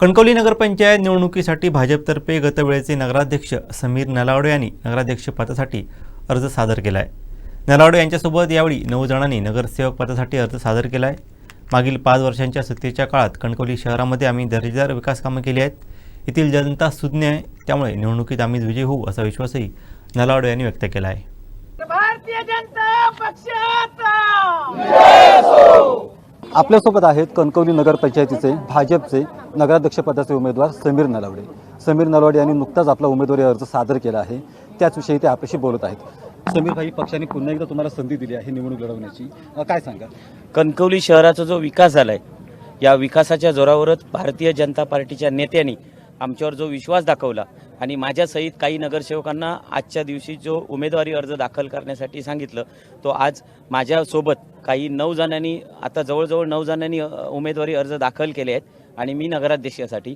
कणकवली नगरपंचायत निवडणुकीसाठी भाजपतर्फे गतवेळेचे नगराध्यक्ष समीर नलावडे यांनी नगराध्यक्ष पदासाठी अर्ज सादर केला आहे नलावडे यांच्यासोबत यावेळी नऊ जणांनी नगरसेवक पदासाठी अर्ज सादर केला आहे मागील पाच वर्षांच्या सत्तेच्या काळात कणकवली शहरामध्ये आम्ही दर्जेदार विकास कामं केली आहेत. येथील जनता सुज्ञ आहे त्यामुळे निवडणुकीत आम्ही विजयी होऊ असा विश्वासही नलावडे यांनी व्यक्त केला आहे भारतीय जनता पक्षाचा! आपल्यासोबत आहेत कणकवली नगरपंचायतीचे भाजपचे नगराध्यक्षपदाचे उमेदवार समीर नलावडे. समीर नलावडे यांनी नुकताच आपला उमेदवारी अर्ज सादर केला आहे. त्याचविषयी ते आपल्याशी बोलत आहेत. समीर भाई पक्षाने पुन्हा एकदा तुम्हाला संधी दिली आहे निवडणूक लढवण्याची. काय सांगा कणकवली शहराचा जो विकास झाला आहे या विकासाच्या जोरावरच भारतीय जनता पार्टीच्या नेत्यांनी आमच्यावर जो विश्वास दाखवला आणि माझ्यासहित काही नगरसेवकांना आजच्या दिवशी जो उमेदवारी अर्ज दाखल करण्यासाठी सांगितलं तो आज माझ्यासोबत काही नऊ जणांनी आता जवळजवळ नऊ जणांनी उमेदवारी अर्ज दाखल केले आहेत आणि मी नगराध्यक्षासाठी.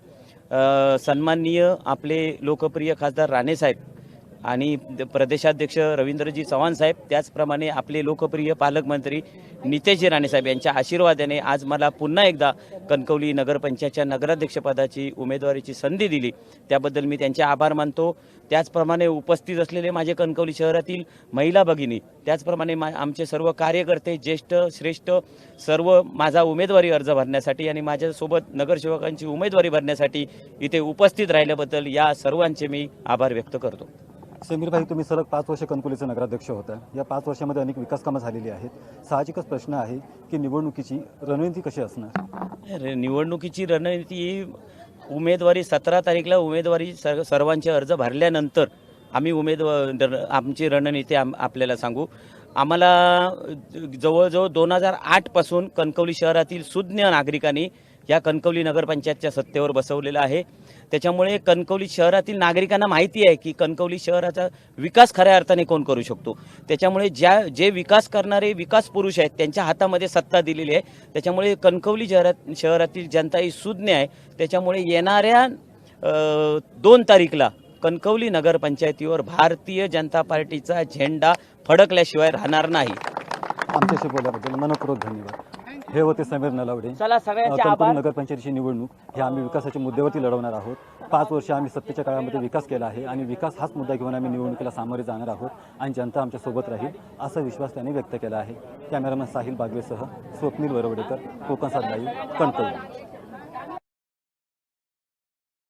सन्माननीय आपले लोकप्रिय खासदार राणेसाहेब आणि द- प्रदेशाध्यक्ष रवींद्रजी चव्हाण साहेब त्याचप्रमाणे आपले लोकप्रिय पालकमंत्री नितेशजी राणेसाहेब यांच्या आशीर्वादाने आज मला पुन्हा एकदा कणकवली नगरपंचायतच्या नगराध्यक्षपदाची उमेदवारीची संधी दिली. त्याबद्दल मी त्यांचे आभार मानतो. त्याचप्रमाणे उपस्थित असलेले माझे कणकवली शहरातील महिला भगिनी त्याचप्रमाणे मा आमचे सर्व कार्यकर्ते ज्येष्ठ श्रेष्ठ सर्व माझा उमेदवारी अर्ज भरण्यासाठी आणि माझ्यासोबत नगरसेवकांची उमेदवारी भरण्यासाठी इथे उपस्थित राहिल्याबद्दल या सर्वांचे मी आभार व्यक्त करतो. समीर भाई तुम्ही सलग पाच वर्ष कणकवलीचे नगराध्यक्ष होता. या पाच वर्षामध्ये अनेक विकास कामं झालेली आहेत. साहजिकच प्रश्न आहे की निवडणुकीची रणनीती कशी असणार? निवडणुकीची रणनीती उमेदवारी सतरा तारीखला उमेदवारी सर्व सर्वांचे अर्ज भरल्यानंतर आम्ही उमेदवार आमची रणनीती आम आपल्याला सांगू. आम्हाला जवळजवळ दोन हजार आठपासून कणकवली शहरातील सुज्ञ नागरिकांनी या कणकवली नगरपंचायतच्या सत्तेवर बसवलेलं आहे. त्याच्यामुळे कणकवली शहरातील नागरिकांना माहिती आहे की कणकवली शहराचा विकास खऱ्या अर्थाने कोण करू शकतो? त्याच्यामुळे ज्या जे विकास करणारे विकास पुरुष आहेत त्यांच्या हातामध्ये सत्ता दिलेली आहे. त्याच्यामुळे कणकवली शहरात शहरातील जनता ही सुज्ञ आहे. त्याच्यामुळे येणाऱ्या दोन तारीखला कणकवली नगरपंचायतीवर भारतीय जनता पार्टीचा झेंडा फडकल्याशिवाय राहणार नाही. आमच्याशी बोलल्याबद्दल मनपूर्वक धन्यवाद. हे होते समीर नलावडे. चला सगळ्यांचे नगरपंचायतीची निवडणूक. ही आम्ही विकासाच्या मुद्द्यावरती लढवणार आहोत. पाच वर्ष आम्ही सत्तेच्या काळामध्ये विकास केला आहे आणि विकास हाच मुद्दा घेऊन आम्ही निवडणुकीला सामोरे जाणार आहोत आणि जनता आमच्यासोबत राहील असा विश्वास त्यांनी व्यक्त केला आहे. कॅमेरामॅन साहिल बागवेसह स्वप्नील वरवडेकर कोकण सात कणकवली.